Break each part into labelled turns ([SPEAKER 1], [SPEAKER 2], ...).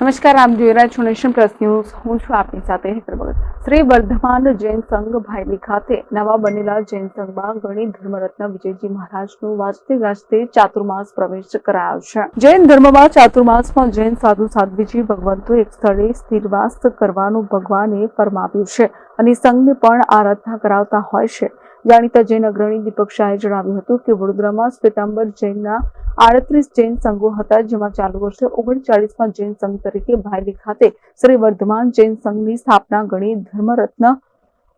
[SPEAKER 1] નમસ્કાર, આપ જોઈ રહ્યા છો નેશન પ્લસ ન્યૂઝ. હું છું આપની સાથે હેતર ભગત. શ્રી વર્ધમાન જૈન સંઘ ભાયલી ખાતે નવા બનેલા જૈન સંઘમાં ગણિત, ધર્મરત્ન વિજયજી મહારાજનું વાજતે ગાજતે ચાતુર્માસ પ્રવેશ કરાયો છે. જૈન ધર્મમાં ચાતુર્માસમાં જૈન સાધુ સાધ્વીજી ભગવંતો એક સ્થળે સ્થિરવાસ કરવાનું ભગવાને ફરમાવ્યું છે અને સંઘને પણ આરાધના કરાવતા હોય છે. જાણીતા જૈન અગ્રણી દીપક શાહે જણાવ્યું હતું કે વડોદરામાં શ્વેતાંબર જૈનના આડત્રીસ જૈન સંઘો હતા, જેમાં ચાલુ વર્ષે ઓગણચાળીસમાં જૈન સંઘ તરીકે ભાયલી ખાતે શ્રી વર્ધમાન જૈન સંઘની સ્થાપના ગણી ધર્મરત્ન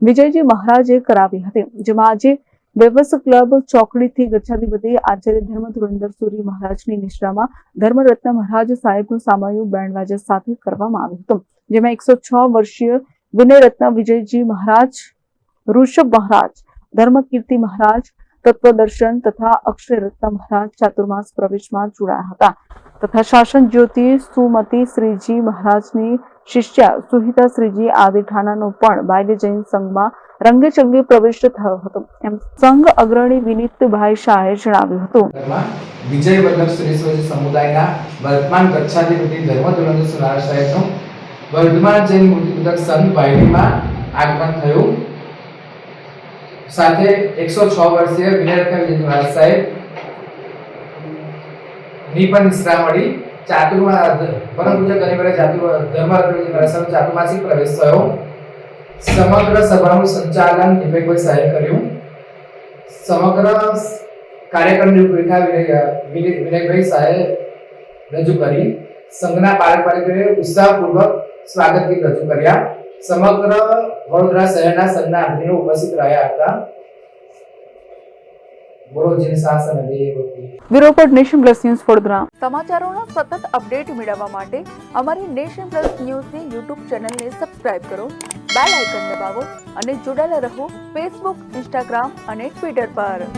[SPEAKER 1] વિજયજી મહારાજે કરાવી હતી, જેમાં આજે વેવસ ક્લબ ચોકડીથી ગચ્છાધિપતિ આચાર્ય ધર્મ ધુરંદર સુરી મહારાજની નિશ્રામાં ધર્મરત્ન મહારાજ સાહેબનું સામાયું બેન્ડવાજા સાથે કરવામાં આવ્યું હતું, જેમાં એકસો છ વર્ષીય વિનયરત્ન વિજયજી મહારાજ, ઋષભ મહારાજ, ધર્મકીર્તિ મહારાજ તત્વદર્શન તથા અક્ષયરત્ન મહારાજ ચાતુર્માસ પ્રવેશમાં જોડાયા હતા. તથા શાસન જ્યોતિ સુમતી શ્રીજી મહારાજની શિષ્યા સુહિતા શ્રીજી આદિ પણ બાયલી જૈન સંઘમાં રંગેચંગે પ્રવેશ થયો હતો. એમ સંઘ અગ્રણી વિનીતભાઈ શાહે જણાવ્યું હતું.
[SPEAKER 2] વિજય વલ્લભ સુરેશ્વરી સમુદાયના વર્તમાન કચ્છાધિપતિ ધર્મધોરણ સુનાર સાહેબનું વર્ધમાન જૈન મૂર્તિપૂજક સંઘ બાયડીમાં આગમન થયું. સાથે એકસો છ વર્ષીય વિજય મહારાજ સાહેબ, ની પણ નિષ્ઠા મળી. ચાતુર્મા પરમ પૂજક કનિવરે ચાતુર ધર્મરત્ન વિજય મહારાજ સાહેબ પ્રવેશ થયો. સમગ્ર સભાનું સંચાલન દીપકભાઈ સાહેબ કર્યું. સમગ્ર કાર્યક્રમની રૂપરેખા વિનય વિનય- વિનયભાઈ સાહેબ રજૂ કરી. સંઘના પારંપરિક ઉત્સાહપૂર્વક સ્વાગત ગીત રજૂ કર્યા. સમગ્ર વડોદરા શહેરના સંઘના અગ્નિઓ ઉપસ્થિત રહ્યા હતા.
[SPEAKER 1] Bureau nation plus news Vadodara. સમાચારોના સતત અપડેટ મેળવવા માટે અમારી નેશન પ્લસ ન્યૂઝની યુટ્યુબ ચેનલને સબસ્ક્રાઇબ કરો બેલ આઇકન દબાવો અને જોડાયેલા રહો ફેસબુક ઇન્સ્ટાગ્રામ અને ટ્વિટર પર.